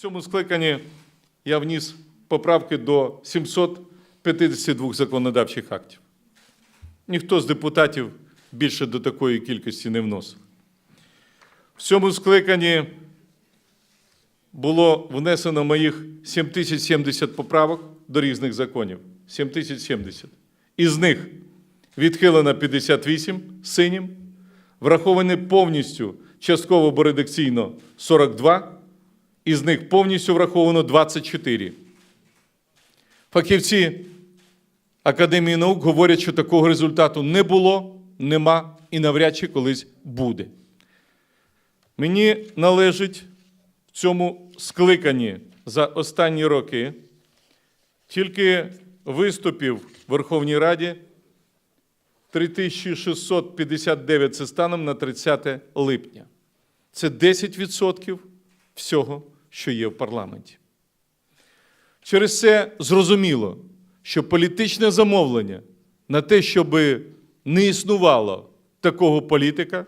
цьому скликанні я вніс поправки до 752 законодавчих актів. Ніхто з депутатів більше до такої кількості не вносив. В цьому скликанні було внесено моїх 7070 поправок до різних законів. 7070. Із них відхилено 58 синім, враховані повністю частково або редакційно 42, із них повністю враховано 24. Фахівці Академії наук говорять, що такого результату не було, нема і навряд чи колись буде. Мені належить в цьому скликанні за останні роки тільки виступів в Верховній Раді 3659 це станом на 30 липня. Це 10% всього, що є в парламенті. Через це зрозуміло, що політичне замовлення на те, щоб не існувало такого політика,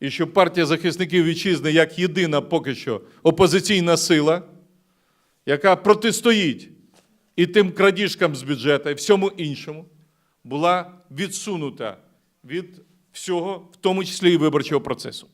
і що партія захисників вітчизни як єдина поки що опозиційна сила, яка протистоїть і тим крадіжкам з бюджету, і всьому іншому, була відсунута від всього, в тому числі і виборчого процесу.